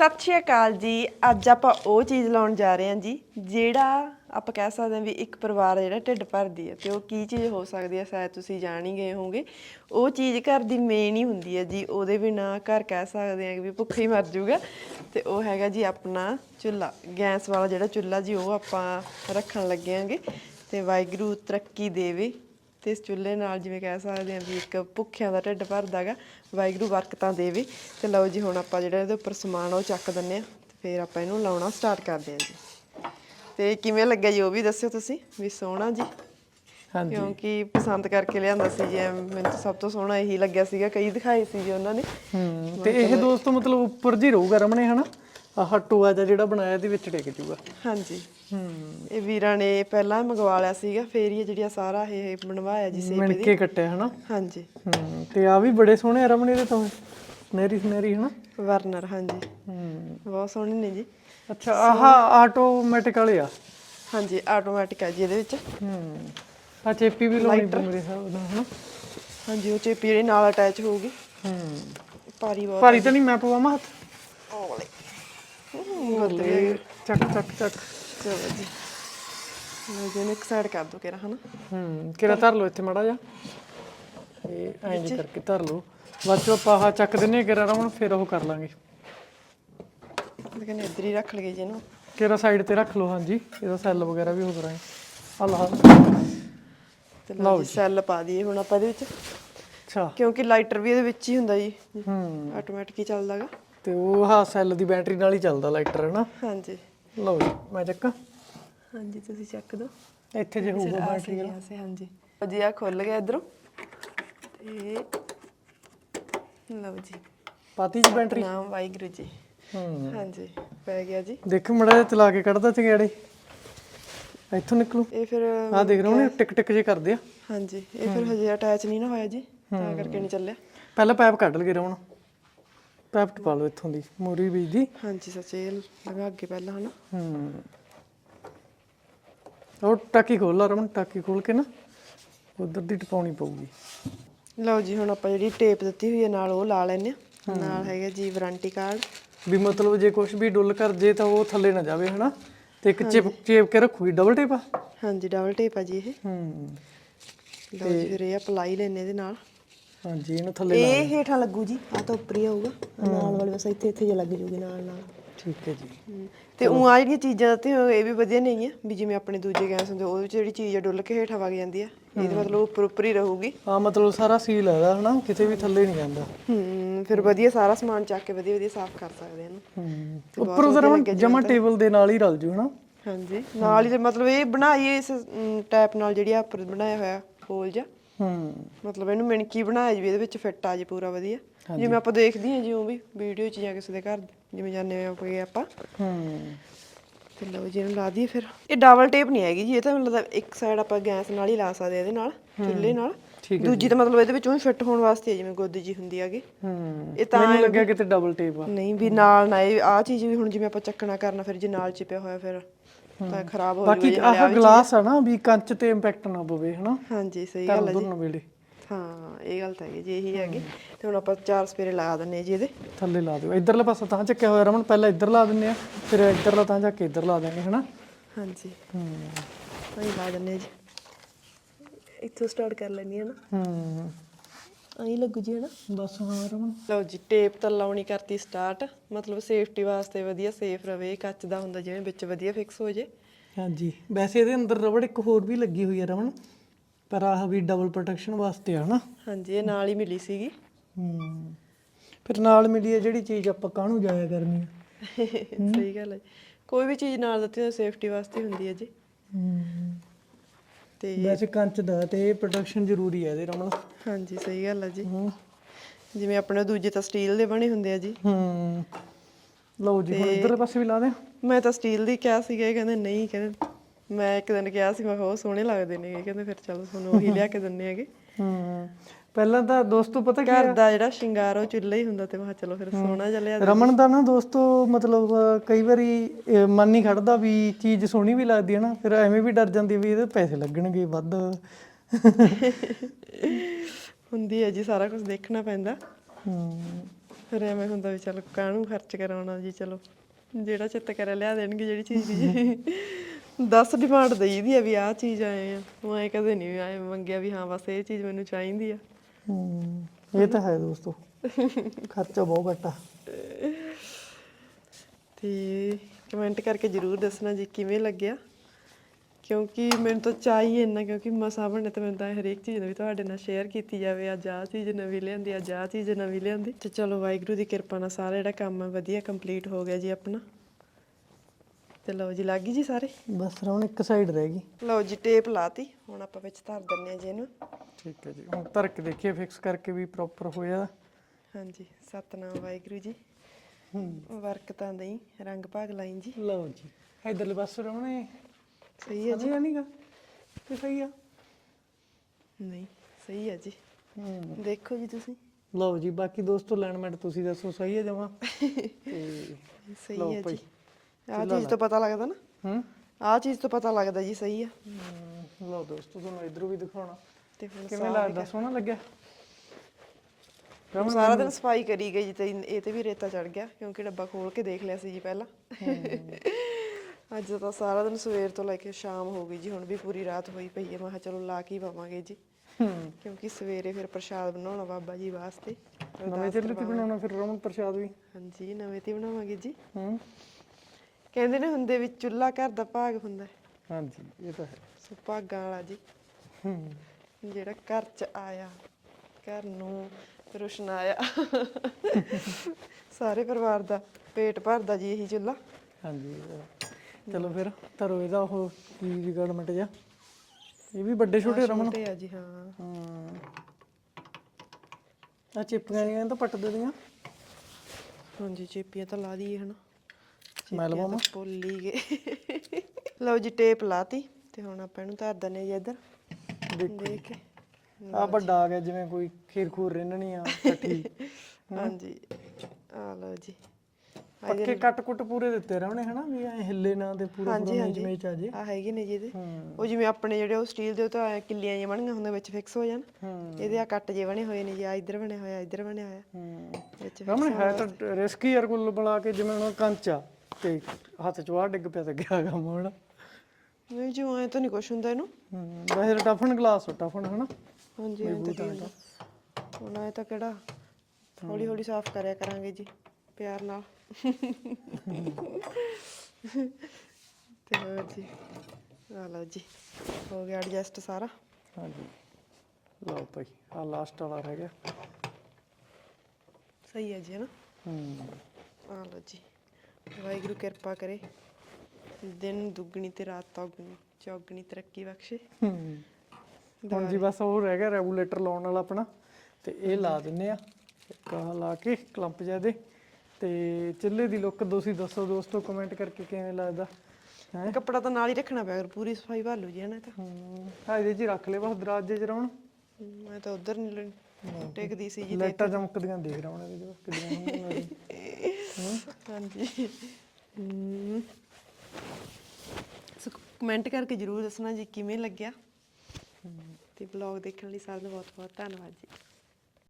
ਸਤਿ ਸ਼੍ਰੀ ਅਕਾਲ ਜੀ। ਅੱਜ ਆਪਾਂ ਉਹ ਚੀਜ਼ ਲਾਉਣ ਜਾ ਰਹੇ ਹਾਂ ਜੀ, ਜਿਹੜਾ ਆਪਾਂ ਕਹਿ ਸਕਦੇ ਹਾਂ ਵੀ ਇੱਕ ਪਰਿਵਾਰ ਜਿਹੜਾ ਢਿੱਡ ਭਰਦੀ ਹੈ ਤੇ ਉਹ ਕੀ ਚੀਜ਼ ਹੋ ਸਕਦੀ ਹੈ, ਸ਼ਾਇਦ ਤੁਸੀਂ ਜਾਣ ਹੀ ਗਏ ਹੋਵੋਗੇ। ਉਹ ਚੀਜ਼ ਘਰ ਦੀ ਮੇਨ ਹੀ ਹੁੰਦੀ ਹੈ ਜੀ, ਉਹਦੇ ਬਿਨਾ ਘਰ ਕਹਿ ਸਕਦੇ ਹਾਂ ਕਿ ਵੀ ਭੁੱਖੇ ਹੀ ਮਰ ਜਾਊਗਾ। ਤੇ ਉਹ ਹੈਗਾ ਜੀ ਆਪਣਾ ਚੁੱਲ੍ਹਾ, ਗੈਸ ਵਾਲਾ ਜਿਹੜਾ ਚੁੱਲ੍ਹਾ ਜੀ, ਉਹ ਆਪਾਂ ਰੱਖਣ ਲੱਗੇ ਆਂਗੇ ਤੇ ਵਾਹਿਗੁਰੂ ਤਰੱਕੀ ਦੇਵੇ। ਤੇ ਇਸ ਚੁੱਲ੍ਹੇ ਨਾਲ ਜਿਵੇਂ ਕਹਿ ਸਕਦੇ ਹਾਂ ਵੀ ਇੱਕ ਭੁੱਖਿਆਂ ਦਾ ਢਿੱਡ ਭਰਦਾਗਾ ਵਾਹਿਗੁਰੂ ਬਰਕਤਾਂ ਦੇਵੇ। ਤੇ ਲਓ ਜੀ ਹੁਣ ਆਪਾਂ ਜਿਹੜਾ ਇਹਦੇ ਉੱਪਰ ਸਮਾਨ ਉਹ ਚੱਕ ਦਿੰਨੇ ਆ ਤੇ ਫਿਰ ਆਪਾਂ ਇਹਨੂੰ ਲਾਉਣਾ ਸਟਾਰਟ ਕਰਦੇ ਹਾਂ ਜੀ। ਤੇ ਕਿਵੇਂ ਲੱਗਿਆ ਜੀ ਉਹ ਵੀ ਦੱਸਿਓ ਤੁਸੀਂ ਵੀ ਸੋਹਣਾ ਜੀ? ਹਾਂਜੀ। ਕਿਉਂਕਿ ਪਸੰਦ ਕਰਕੇ ਲਿਆਂਦਾ ਸੀ ਜੀ ਮੈਨੂੰ ਤਾਂ ਸਭ ਤੋਂ ਸੋਹਣਾ ਇਹੀ ਲੱਗਿਆ ਸੀਗਾ ਕਈ ਦਿਖਾਏ ਸੀ ਜੀ ਉਹਨਾਂ ਨੇ। ਹੂੰ ਤੇ ਇਹ ਦੋਸਤੋ ਮਤਲਬ ਉੱਪਰ ਜੀ ਰਹੂਗਾ ਰਮਣੇ ਹਨਾ? ਆਹ ਟੋਆ ਜਿਹਾ ਜਿਹੜਾ ਬਣਾਇਆ ਇਹਦੇ ਵਿੱਚ ਟਿਕ ਜੂਗਾ। ਹਾਂਜੀ। ਹੂੰ ਇਹ ਵੀਰਾਂ ਨੇ ਪਹਿਲਾਂ ਮੰਗਵਾ ਲਿਆ ਸੀਗਾ ਫੇਰ ਹੀ ਜਿਹੜੀਆਂ ਸਾਰਾ ਇਹ ਬਣਵਾਇਆ ਜੀ ਸੇਪ ਮਿਣ ਕੇ ਕੱਟਿਆ ਹਨਾ? ਹਾਂਜੀ। ਹੂੰ ਤੇ ਆ ਵੀ ਬੜੇ ਸੋਹਣੇ ਆ ਰਮਣੇ ਦੇ ਤਾਂ ਸੁਨਹਿਰੀ ਸੁਨਹਿਰੀ ਹਨਾ? ਵਰਨਰ ਹਾਂਜੀ। ਹੂੰ। ਬਹੁਤ ਸੋਹਣੇ ਨੇ ਜੀ। ਅੱਛਾ ਆਹ ਆਟੋਮੈਟਿਕ ਵਾਲੇ ਆ? ਹਾਂਜੀ ਆਟੋਮੈਟਿਕ ਹੈ ਜੀ ਇਹਦੇ ਵਿੱਚ। ਹੂੰ। ਆ ਚੇਪੀ ਵੀ ਲਾਉਣੀ ਮੇਰੇ ਹਿਸਾਬ ਨਾਲ ਹਨਾ? ਹਾਂਜੀ ਉਹ ਚੇਪੀ ਜਿਹੜੀ ਨਾਲ ਅਟੈਚ ਹੋਊਗੀ। ਹੂੰ। ਭਾਰੀ ਬਹੁਤ ਭਾਰੀ ਤਾਂ ਨਹੀਂ ਮੈਂ ਪਵਾਵਾਂ ਹੱਥ? ਓਲੇ ਚੱਕ ਚੱਕ ਚੱਕ। ਚਲੋ ਜੀ ਲਓ ਜੀ ਇਹਨੂੰ ਇੱਕ ਸਾਈਡ ਕਰ ਦੋ ਕਿਰਾ ਹਨਾ? ਹੂੰ ਕਿਹੜਾ ਧਰ ਲਓ ਇੱਥੇ ਮੜਾ ਜਾ ਇਹ ਐਂ ਜਿਹੀ ਕਰਕੇ ਧਰ ਲਓ। ਬਾਅਦ ਚੋਂ ਆਪਾਂ ਆਹ ਚੱਕ ਦਿੰਨੇ ਕਿਹੜਾ ਰਮਣ ਫਿਰ ਉਹ ਕਰ ਲਾਂਗੇ। ਲੇਕਿਨ ਇੱਧਰ ਹੀ ਰੱਖ ਲਈਏ ਜੀ ਇਹਨੂੰ। ਕਿਹੜਾ ਸਾਈਡ ਤੇ ਰੱਖ ਲਓ ਹਾਂਜੀ। ਇਹਦਾ ਸੈੱਲ ਵਗੈਰਾ ਵੀ ਹੋ ਕਰਾਂਗੇ ਅੱਲਾਹ ਤੇ ਲਓ ਜੀ ਸੈੱਲ ਪਾ ਦਈਏ ਹੁਣ ਆਪਾਂ ਇਹਦੇ ਵਿੱਚ। ਅੱਛਾ। ਕਿਉਂਕਿ ਲਾਈਟਰ ਵੀ ਇਹਦੇ ਵਿੱਚ ਹੀ ਹੁੰਦਾ ਜੀ। ਹੂੰ। ਆਟੋਮੈਟਿਕ ਹੀ ਚੱਲਦਾਗਾ ਤੇ ਉਹ ਹਾਂ ਸੈੱਲ ਦੀ ਬੈਟਰੀ ਨਾਲ ਹੀ ਚੱਲਦਾ ਲਾਈਟਰ ਹੈ ਨਾ ਹਾਂਜੀ। ਲਓ ਜੀ ਮੈਂ ਚੱਕਾਂ। ਹਾਂਜੀ ਤੁਸੀਂ ਚੱਕ ਦਿਓ ਇੱਥੇ ਜੇ ਹੋਊਗਾ ਆ ਸਹੀ ਆ ਸੇ ਹਾਂਜੀ। ਲਓ ਜੀ ਆ ਖੁੱਲ ਗਿਆ ਇਧਰੋਂ। ਤੇ ਲਓ ਜੀ। ਪਾਤੀ ਜੀ ਬੈਟਰੀ? ਨਾਮ ਵਾਹਿਗੁਰੂ ਜੀ। ਹੂੰ। ਹਾਂਜੀ ਪੈ ਗਿਆ ਜੀ। ਦੇਖ ਮੜਾ ਜਿਹਾ ਚਲਾ ਕੇ ਕੱਢਦਾ ਚੰਗਿਆੜੇ। ਇੱਥੋਂ ਨਿਕਲੂ। ਇਹ ਫਿਰ ਆਹ ਦੇਖ ਰਹੇ ਹੋ ਟਿਕ ਟਿਕ ਜੇ ਕਰਦੇ ਆ। ਹਾਂਜੀ ਇਹ ਫਿਰ ਹਜੇ ਅਟੈਚ ਨਹੀਂ ਨਾ ਹੋਇਆ ਜੀ ਤਾਂ ਕਰਕੇ ਨਹੀਂ ਚੱਲਿਆ। ਪਹਿਲਾਂ ਪੈਪ ਕੱਢ ਲਗੇ ਰਵਣ ਪੈਪ ਟਪਾ ਲਓ ਇੱਥੋਂ ਦੀ ਮੂਰੀ ਵੀ ਦੀ। ਹਾਂਜੀ ਸੱਚੇ ਲਗਾ ਅੱਗੇ ਪਹਿਲਾਂ ਹਨਾ। ਹੂੰ। ਉਹ ਟਾਕੀ ਖੋਲ ਲਾ ਰਮਨ ਟਾਕੀ ਖੋਲ ਕੇ ਨਾ ਉਧਰ ਦੀ ਟਪਾਉਣੀ ਪਊਗੀ। ਲਓ ਜੀ ਹੁਣ ਆਪਾਂ ਜਿਹੜੀ ਟੇਪ ਦਿੱਤੀ ਹੋਈ ਹੈ ਨਾਲ ਉਹ ਲਾ ਲੈਨੇ ਆ ਨਾਲ ਹੈਗਾ ਜੀ ਵਾਰੰਟੀ ਕਾਰਡ। ਵੀ ਮਤਲਬ ਜੇ ਕੁਝ ਵੀ ਡੁੱਲ ਕਰ ਜੇ ਤਾਂ ਉਹ ਥੱਲੇ ਨਾ ਜਾਵੇ ਹਨਾ। ਤੇ ਇੱਕ ਚਿਪ ਚੇਪ ਕੇ ਰੱਖੂਗੀ ਡਬਲ ਟੇਪ ਆ? ਹਾਂਜੀ ਡਬਲ ਟੇਪ ਆ ਜੀ ਇਹ। ਹੂੰ। ਲਓ ਜੀ ਫਿਰ ਇਹ ਅਪਲਾਈ ਲੈਨੇ ਇਹਦੇ ਨਾਲ। ਹਾਂਜੀ ਇਹਨੂੰ ਥੱਲੇ ਇਹ ਹੇਠਾਂ ਲੱਗੂ ਜੀ ਆ ਤਾਂ ਉੱਪਰ ਹੀ ਆਊਗਾ। ਆਹ ਨਾਲ ਵਾਲੇ ਬਸ ਇੱਥੇ ਇੱਥੇ ਜੇ ਲੱਗ ਜੂਗੀ ਨਾਲ ਨਾਲ। ਠੀਕ ਹੈ ਜੀ। ਤੇ ਉਹ ਆ ਜਿਹੜੀਆਂ ਚੀਜ਼ਾਂ ਤੇ ਇਹ ਵੀ ਵਧੀਆ ਨਹੀਂ ਹੈ ਵੀ ਜਿਵੇਂ ਆਪਣੇ ਦੂਜੇ ਗੈਸ ਹੁੰਦੇ ਉਹਦੇ ਵਿੱਚ ਜਿਹੜੀ ਚੀਜ਼ ਆ ਡੁੱਲ ਕੇ ਹੇਠਾਂ ਵਗ ਜਾਂਦੀ ਆ ਇਹਦੇ ਮਤਲਬ ਉੱਪਰ ਉੱਪਰ ਹੀ ਰਹੂਗੀ। ਆ ਮਤਲਬ ਸਾਰਾ ਸੀਲ ਹੈਗਾ ਹਨਾ? ਕਿਤੇ ਵੀ ਥੱਲੇ ਨਹੀਂ ਜਾਂਦਾ। ਹੂੰ ਫਿਰ ਵਧੀਆ ਸਾਰਾ ਸਮਾਨ ਚੱਕ ਕੇ ਵਧੀਆ ਵਧੀਆ ਸਾਫ਼ ਕਰ ਸਕਦੇ ਇਹਨੂੰ। ਹੂੰ ਉੱਪਰ ਰਮਨ ਜਮਾ ਟੇਬਲ ਦੇ ਨਾਲ ਹੀ ਰਲ ਜੂ ਹਨਾ? ਹਾਂਜੀ ਨਾਲ ਹੀ ਤੇ ਮਤਲਬ ਇਹ ਬਣਾਈ ਇਸ ਟੈਪ ਨਾਲ ਜਿਹੜੀ ਆ ਉੱਪਰ ਬਣਾਇਆ ਹੋਇਆ ਹੋਲ ਜਾ ਹੂੰ। ਮਤਲਬ ਇਹਨੂੰ ਮਿਣਕੀ ਬਣਾਇਆ ਜੀ ਇਹਦੇ ਵਿੱਚ ਫਿੱਟ ਆ ਜੇ ਪੂਰਾ ਵਧੀਆ। ਜਿਵੇਂ ਆਪਾਂ ਦੇਖਦੇ ਹਾਂ ਜਿਉਂ ਵੀ ਵੀਡੀਓ 'ਚ ਜਾਂ ਕਿਸੇ ਦੇ ਘਰ ਜਿਵੇਂ ਜਾਂਦੇ ਆ ਪਏ ਆਪਾਂ। ਹੂੰ। ਤੇ ਲਓ ਜੀ ਇਹਨੂੰ ਲਾ ਦਈਏ ਫਿਰ। ਇਹ ਡਬਲ ਟੇਪ ਨਹੀਂ ਹੈਗੀ ਜੀ ਇਹ ਤਾਂ ਮਤਲਬ ਇੱਕ ਸਾਈਡ ਆਪਾਂ ਗੈਸ ਨਾਲ ਹੀ ਲਾ ਸਕਦੇ ਆ ਇਹਦੇ ਨਾਲ ਚੁੱਲ੍ਹੇ ਨਾਲ। ਦੂਜੀ ਤਾਂ ਮਤਲਬ ਇਹਦੇ ਵਿੱਚੋਂ ਹੀ ਫਿੱਟ ਹੋਣ ਵਾਸਤੇ ਜਿਵੇਂ ਗੋਦੀ ਜੀ ਹੁੰਦੀ ਹੈਗੀ। ਹੂੰ। ਇਹ ਤਾਂ ਮੈਨੂੰ ਲੱਗਿਆ ਕਿਤੇ ਡਬਲ ਟੇਪ ਆ। ਨਹੀਂ ਵੀ ਨਾਲ ਨਾ ਇਹ ਆ ਚੀਜ਼ ਵੀ ਹੁਣ ਜਿਵੇਂ ਆਪਾਂ ਚੱਕਣਾ ਕਰਨਾ ਫਿਰ ਜੇ ਨਾਲ ਚਿਪਿਆ ਹੋਇਆ ਫਿਰ। ਤਾਂ ਖਰਾਬ ਹੋ ਬਾਕੀ ਜਾਵੇ ਆਹ ਗਲਾਸ ਆ ਨਾ ਵੀ ਕੰਚ ਤੇ ਇੰਪੈਕਟ ਨਾ ਪਵੇ ਹਨਾ? ਹਾਂਜੀ ਸਹੀ ਗੱਲ ਹੈ ਧਰਨ ਧੁਰਨ ਵੇਲੇ। ਹਾਂ ਇਹ ਗੱਲ ਤਾਂ ਹੈਗੀ ਜੀ ਇਹੀ ਹੈਗੀ। ਤੇ ਹੁਣ ਆਪਾਂ ਚਾਰ ਸਪੇਰੇ ਲਾ ਦਿੰਨੇ ਆ ਜੀ ਇਹਦੇ। ਥੱਲੇ ਲਾ ਦਿਓ। ਇਧਰਲੇ ਪਾਸਾ ਤਾਂ ਚੱਕਿਆ ਹੋਇਆ ਰਮਨ ਪਹਿਲਾਂ ਇੱਧਰ ਲਾ ਦਿੰਨੇ ਆ ਫਿਰ ਇੱਧਰਲਾ ਤਾਂ ਜਾ ਕੇ ਇੱਧਰ ਲਾ ਦਿਆਂਗੇ ਹਨਾ? ਹਾਂਜੀ। ਹੂੰ। ਅਸੀਂ ਲਾ ਦਿੰਨੇ ਜੀ। ਇੱਥੋਂ ਸਟਾਰਟ ਕਰ ਲੈਣੀ ਹੈ ਨਾ। ਹੂੰ। ਆਈ ਲੱਗੂ ਜੀ ਹੈ ਨਾ ਬਸ ਹਾਂ ਰਮਨ ਲਓ ਜੀ ਟੇਪ ਤਾਂ ਲਾਉਣੀ ਕਰਤੀ ਸਟਾਰਟ ਮਤਲਬ ਸੇਫਟੀ ਵਾਸਤੇ ਵਧੀਆ ਸੇਫ ਰਵੇ ਕੱਚ ਦਾ ਹੁੰਦਾ ਜਿਵੇਂ ਵਿੱਚ ਵਧੀਆ ਫਿਕਸ ਹੋ ਜੇ। ਹਾਂਜੀ ਵੈਸੇ ਇਹਦੇ ਅੰਦਰ ਰਬੜ ਇੱਕ ਹੋਰ ਵੀ ਲੱਗੀ ਹੋਈ ਹੈ ਰਮਨ ਪਰ ਆਹ ਵੀ ਡਬਲ ਪ੍ਰੋਟੈਕਸ਼ਨ ਵਾਸਤੇ ਆ ਹਨਾ? ਹਾਂਜੀ ਇਹ ਨਾਲ ਹੀ ਮਿਲੀ ਸੀਗੀ। ਹੂੰ ਫਿਰ ਨਾਲ ਮਿਲੀ ਹੈ ਜਿਹੜੀ ਚੀਜ਼ ਆਪਾਂ ਕਾਹਨੂੰ ਜਾਇਆ ਕਰਨੀ ਆ? ਸਹੀ ਗੱਲ ਹੈ ਕੋਈ ਵੀ ਚੀਜ਼ ਨਾਲ ਦਿੱਤੀ ਤਾਂ ਸੇਫਟੀ ਵਾਸਤੇ ਹੁੰਦੀ ਹੈ ਜੀ। ਹੂੰ। ਤੇ ਵੈਸੇ ਕੰਚ ਦਾ ਤੇ ਇਹ ਪ੍ਰੋਟੈਕਸ਼ਨ ਜ਼ਰੂਰੀ ਹੈ ਇਹਦੇ ਰਮਨ ਹਾਂਜੀ ਸਹੀ ਗੱਲ ਹੈ ਜੀ। ਹੂੰ। ਜਿਵੇਂ ਆਪਣੇ ਦੂਜੇ ਤਾਂ ਸਟੀਲ ਦੇ ਬਣੇ ਹੁੰਦੇ ਆ ਜੀ। ਹੂੰ। ਲਓ ਜੀ ਹੁਣ ਇੱਧਰਲੇ ਪਾਸੇ ਵੀ ਲਾ ਦੇ। ਮੈਂ ਤਾਂ ਸਟੀਲ ਦੀ ਕਿਹਾ ਸੀਗਾ ਇਹ ਕਹਿੰਦੇ ਨਹੀਂ ਕਹਿੰਦੇ ਮੈਂ ਇੱਕ ਦਿਨ ਕਿਹਾ ਸੀ ਮੈਂ ਕਿਹਾ ਉਹ ਸੋਹਣੇ ਲੱਗਦੇ ਨੇ ਇਹ ਕਹਿੰਦੇ ਫਿਰ ਚਲੋ ਤੁਹਾਨੂੰ ਉਹੀ ਲਿਆ ਕੇ ਦਿੰਨੇ ਹੈਗੇ। ਹੂੰ। ਪਹਿਲਾਂ ਤਾਂ ਦੋਸਤੋ ਪਤਾ ਕੀ ਘਰ ਦਾ ਜਿਹੜਾ ਸ਼ਿੰਗਾਰ ਉਹ ਚੁੱਲ੍ਹਾ ਹੀ ਹੁੰਦਾ ਤੇ ਮੈਂ ਕਿਹਾ ਚਲੋ ਫਿਰ ਸੋਹਣਾ ਜਿਹਾ ਲਿਆ ਰਮਨ ਦਾ ਨਾ ਦੋਸਤੋ ਮਤਲਬ ਕਈ ਵਾਰੀ ਮਨ ਨਹੀਂ ਖੜਦਾ ਵੀ ਚੀਜ਼ ਸੋਹਣੀ ਵੀ ਲੱਗਦੀ ਹੈ ਨਾ ਫਿਰ ਐਵੇਂ ਵੀ ਡਰ ਜਾਂਦੀ ਵੀ ਇਹਦੇ ਪੈਸੇ ਲੱਗਣਗੇ ਵੱਧ। ਹੁੰਦੀ ਹੈ ਜੀ ਸਾਰਾ ਕੁਝ ਦੇਖਣਾ ਪੈਂਦਾ। ਫਿਰ ਐਵੇਂ ਹੁੰਦਾ ਵੀ ਚਲੋ ਕਾਹਨੂੰ ਖਰਚ ਕਰਾਉਣਾ ਜੀ ਚਲੋ। ਜਿਹੜਾ ਚਿੱਤ ਕਰਿਆ ਲਿਆ ਦੇਣਗੇ ਜਿਹੜੀ ਚੀਜ਼ ਦੀ। 10 ਡਿਮਾਂਡ ਦਈਦੀ ਆ ਵੀ ਆਹ ਚੀਜ਼ ਆਏ ਆ। ਉਹ ਐ ਕਦੇ ਨਹੀਂ ਆਏ ਮੰਗਿਆ ਵੀ ਹਾਂ ਬਸ ਇਹ ਚੀਜ਼ ਮੈਨੂੰ ਚਾਹੀਦੀ ਆ। ਹੂੰ। ਇਹ ਤਾਂ ਹੈ ਦੋਸਤੋ। ਖਰਚਾ ਬਹੁਤ ਘੱਟ ਆ। ਤੇ ਕਮੈਂਟ ਕਰਕੇ ਜਰੂਰ ਦੱਸਣਾ ਜੀ ਕਿਵੇਂ ਲੱਗਿਆ। ਕਿਉਂਕਿ ਮੈਨੂੰ ਤਾਂ ਚਾਹੀਏ ਇੰਨਾ, ਕਿਉਂਕਿ ਮਸਾ ਬਣੇ ਤੇ ਮੈਨੂੰ ਤਾਂ ਹਰੇਕ ਚੀਜ਼ ਵੀ ਤੁਹਾਡੇ ਨਾਲ ਸ਼ੇਅਰ ਕੀਤੀ ਜਾਵੇ। ਅੱਜ ਆਹ ਚੀਜ਼ ਨਵੀਂ ਲਿਆਂਦੀ, ਅੱਜ ਆਹ ਚੀਜ਼ ਨਵੀਂ ਲਿਆਂਦੀ। ਤੇ ਚਲੋ ਵਾਹਿਗੁਰੂ ਦੀ ਕਿਰਪਾ ਨਾਲ ਸਾਰਾ ਜਿਹੜਾ ਕੰਮ ਹੈ ਵਧੀਆ ਕੰਪਲੀਟ ਹੋ ਗਿਆ ਜੀ ਆਪਣਾ। ਤੇ ਲਓ ਜੀ ਲੱਗ ਗਈ ਜੀ ਸਾਰੇ? ਬਸ ਰੌਣ ਇੱਕ ਸਾਈਡ ਰਹਿ ਗਈ। ਲਓ ਜੀ ਟੇਪ ਲਾਤੀ। ਹੁਣ ਆਪਾਂ ਵਿੱਚ ਧਰ ਦਿੰਨੇ ਆ ਜੀ ਇਹਨੂੰ। ਠੀਕ ਹੈ ਜੀ ਹੁਣ ਧਰ ਕੇ ਦੇਖੀਏ ਫਿਕਸ ਕਰਕੇ ਵੀ ਪ੍ਰੋਪਰ ਹੋਇਆ। ਹਾਂਜੀ ਸਤਨਾਮ ਵਾਹਿਗੁਰੂ ਜੀ। ਹੂੰ। ਵਰਕ ਤਾਂ ਦਈ ਰੰਗ ਭਾਗ ਲਾਈ ਜੀ। ਲਓ ਜੀ ਇਧਰਲੇ ਪਾਸੇ ਰੌਣੇ ਸਹੀ ਹੈ ਜੀ। ਨਹੀਂਗਾ ਤੇ ਸਹੀ ਆ? ਨਹੀਂ ਸਹੀ ਹੈ ਜੀ। ਹੂੰ। ਦੇਖੋ ਜੀ ਤੁਸੀਂ। ਲਓ ਜੀ ਬਾਕੀ ਦੋਸਤੋ ਅਲਾਈਨਮੈਂਟ ਤੁਸੀਂ ਦੱਸੋ ਸਹੀ ਹੈ ਜਮਾ? ਸਹੀ ਹੈ। ਜੀ। ਆਹ ਚੀਜ਼ ਤੋਂ ਪਤਾ ਲੱਗਦਾ ਨਾ। ਹੂੰ? ਆਹ ਚੀਜ਼ ਤੋਂ ਪਤਾ ਲੱਗਦਾ ਜੀ ਸਹੀ ਆ। ਲਓ ਦੋਸਤੋ ਤੁਹਾਨੂੰ ਇਧਰੋਂ ਵੀ ਦਿਖਾਉਣਾ। ਤੇ ਹੁਣ ਕਿਵੇਂ ਲੱਗਦਾ? ਸੋਹਣਾ ਲੱਗਿਆ? ਹੁਣ ਸਾਰਾ ਦਿਨ ਸਫ਼ਾਈ ਕਰੀ ਗਈ ਤੇ ਇਹ ਤੇ ਵੀ ਰੇਤਾ ਚੜ ਗਿਆ ਕਿਉਂਕਿ ਡੱਬਾ ਖੋਲ ਕੇ ਦੇਖ ਲਿਆ ਸੀ ਜੀ ਪਹਿਲਾਂ। ਅੱਜ ਤਾਂ ਸਾਰਾ ਦਿਨ ਸਵੇਰ ਤੋਂ ਲੈ ਕੇ ਸ਼ਾਮ ਹੋ ਗਈ ਜੀ ਹੁਣ ਵੀ ਪੂਰੀ ਰਾਤ ਹੋਈ ਪਈ ਹੈ ਮੈਂ ਕਿਹਾ ਚਲੋ ਲਾ ਕੇ ਪਾਵਾਂਗੇ ਜੀ। ਕਿਉਂਕਿ ਸਵੇਰੇ ਫਿਰ ਪ੍ਰਸ਼ਾਦ ਬਣਾਉਣਾ ਬਾਬਾ ਜੀ ਵਾਸਤੇ। ਨਵੇਂ ਚੱਲੇ ਤੇ ਬਣਾਉਣਾ ਫਿਰ ਰਮਨ ਪ੍ਰਸ਼ਾਦ ਵੀ? ਹਾਂਜੀ ਨਵੇਂ ਤੇ ਬਣਾਵਾਂਗੇ ਜੀ। ਹੂੰ। ਕਹਿੰਦੇ ਨੇ ਹੁੰਦੇ ਵਿੱਚ ਚੁੱਲ੍ਹਾ ਘਰ ਦਾ ਭਾਗ ਹੁੰਦਾ ਹੈ। ਹਾਂਜੀ ਇਹ ਤਾਂ ਹੈ। ਸੋ ਭਾਗਾਂ ਵਾਲਾ ਜੀ। ਜਿਹੜਾ ਘਰ ਚ ਆਇਆ ਘਰ ਨੂੰ ਰੁਸ਼ਨਾਇਆ। ਸਾਰੇ ਪਰਿਵਾਰ ਦਾ ਪੇਟ ਭਰਦਾ ਜੀ ਇਹੀ ਚੁੱਲ੍ਹਾ। ਹਾਂਜੀ ਇਹ ਤਾਂ। ਚਲੋ ਫਿਰ ਧਰੋ ਇਹਦਾ ਉਹ ਕੀ ਰਿਗਾਰਡਮੈਂਟ ਜਾ ਇਹ ਵੀ ਵੱਡੇ ਛੋਟੇ ਰਮਨ। ਛੋਟੇ ਆ ਜੀ ਹਾਂ। ਹਾਂ। ਆ ਚਿਪਕੀਆਂ ਤਾਂ ਪੱਟ ਦੇ ਦੀਆਂ। ਹਾਂਜੀ ਚੇਪੀਆਂ ਤਾਂ ਲਾ ਦਈਏ ਹਨਾ। ਮੈਂ ਤਾਂ ਭੁੱਲ ਹੀ ਗਏ। ਲਓ ਜੀ ਟੇਪ ਲਾਤੀ ਤੇ ਹੁਣ ਆਪਾਂ ਇਹਨੂੰ ਧਰ ਦਿੰਨੇ ਜੀ ਇੱਧਰ। ਦੇਖ ਕੇ ਆ ਵੱਡਾ ਆ ਗਿਆ ਜਿਵੇਂ ਕੋਈ ਖੀਰ ਖੂਰ ਰਿੰਨਣੀ ਆ ਇਕੱਠੀ ਹਾਂਜੀ। ਆ ਲਓ ਜੀ। ਪੱਕੇ ਕੱਟ ਕੁੱਟ ਪੂਰੇ ਦਿੱਤੇ ਰਹਿਣੇ ਹਨਾ? ਵੀ ਐ ਹਿੱਲੇ ਨਾ ਤੇ ਪੂਰਾ ਪੂਰਾ ਹਾਂਜੀ। ਮੇਚ ਆ ਜੇ। ਆ ਹੈਗੇ ਨੇ ਜੀ ਇਹਦੇ। ਹੂੰ। ਉਹ ਜਿਵੇਂ ਆਪਣੇ ਜਿਹੜੇ ਉਹ ਸਟੀਲ ਦੇ ਤਾਂ ਕਿੱਲੀਆਂ ਜਿਹੀਆਂ ਬਣੀਆਂ ਹੁੰਦੇ ਵਿੱਚ ਫਿਕਸ ਹੋ ਜਾਣ। ਇਹਦੇ ਆ ਕੱਟ ਜੇ ਬਣੇ ਹੋਏ ਨੇ ਜੀ ਆ ਇੱਧਰ ਬਣਿਆ ਹੋਇਆ ਇੱਧਰ ਬਣਿਆ ਹੋਇਆ। ਵਿੱਚ ਰਮਣ ਹੈ ਤਾਂ ਰਿਸਕੀ ਯਾਰ ਕੁੱਲ ਬਣਾ ਕੇ ਜਿਵੇਂ ਹੁਣ ਕੰਚ ਆ। ਤੇ ਹੱਥ ਚ ਵਾਹ ਡਿੱਗ ਪਿਆ ਤਾਂ ਗਿਆ ਕੰਮ ਹੁਣ। ਨਹੀਂ ਜੀ ਐ ਤਾਂ ਨਹੀਂ ਕੁਛ ਹੁੰਦਾ ਇਹਨੂੰ। ਹੂੰ ਵੈਸੇ ਤਾਂ ਟਫਨ ਗਲਾਸ ਹੋ ਟਫਨ ਹਨਾ? ਹਾਂਜੀ ਐਂ ਤਾਂ ਕੀ ਹੁੰਦਾ ਹੁਣ ਇਹ ਤਾਂ ਕਿਹੜਾ? ਹੌਲੀ ਹੌਲੀ ਸਾਫ਼ ਕਰਿਆ ਕਰਾਂਗੇ ਜੀ ਪਿਆਰ ਨਾਲ। ਤੇ ਹੋਰ ਜੀ ਆ ਲਓ ਜੀ ਹੋ ਗਿਆ ਐਡਜਸਟ ਸਾਰਾ। ਹਾਂਜੀ। ਲਓ ਭਾਈ ਆ ਲਾਸਟ ਵਾਲਾ ਰਹਿ ਗਿਆ। ਸਹੀ ਹੈ ਜੀ ਹਨਾ? ਹੂੰ। ਆ ਲਓ ਜੀ। ਵਾਹਿਗੁਰੂ ਕਿਰਪਾ ਕਰੇ। ਦਿਨ ਦੁੱਗਣੀ ਤੇ ਰਾਤ ਤੌਗਣੀ ਚੌਗਣੀ ਤਰੱਕੀ ਬਖਸ਼ੇ। ਹੂੰ। ਹੁਣ ਜੀ ਬਸ ਉਹ ਰਹਿ ਗਿਆ ਰੈਗੂਲੇਟਰ ਲਾਉਣ ਵਾਲਾ ਆਪਣਾ ਤੇ ਇਹ ਲਾ ਦਿੰਨੇ ਆ। ਇੱਕ ਆਹ ਲਾ ਕੇ ਕਲੰਪ ਜਿਹਾ ਦੇ ਤੇ ਚੁੱਲ੍ਹੇ ਦੀ ਲੁੱਕ ਤੁਸੀਂ ਦੱਸੋ ਦੋਸਤੋ ਕਮੈਂਟ ਕਰਕੇ ਕਿਵੇਂ ਲੱਗਦਾ? ਹੈ? ਕੱਪੜਾ ਤਾਂ ਨਾਲ ਹੀ ਰੱਖਣਾ ਪਿਆ ਪੂਰੀ ਸਫ਼ਾਈ ਭਾਲੂ ਜੀ ਹਨਾ ਤਾਂ। ਹਾਂ। ਇਹਦੇ ਹੀ ਰੱਖ ਲੈ ਬਸ ਦਰਾਜੇ ਚ ਰਵਣ ਮੈਂ ਤਾਂ ਉਧਰ ਨਹੀਂ ਟੇਕਦੀ ਸੀ ਜੀ ਲਾਈਟਾਂ ਚਮਕਦੀਆਂ ਦੇਖ ਰਵਣ ਇਹਦੇ ਚ ਕਿੱਦਾਂ ਹੁੰਦੀਆਂ ਹਾਂਜੀ। ਹਮ। ਸੋ ਕਮੈਂਟ ਕਰਕੇ ਜਰੂਰ ਦੱਸਣਾ ਜੀ ਕਿਵੇਂ ਲੱਗਿਆ। ਤੇ ਵਲੌਗ ਦੇਖਣ ਲਈ ਸਾਰਿਆਂ ਦਾ ਬਹੁਤ ਬਹੁਤ ਧੰਨਵਾਦ ਜੀ।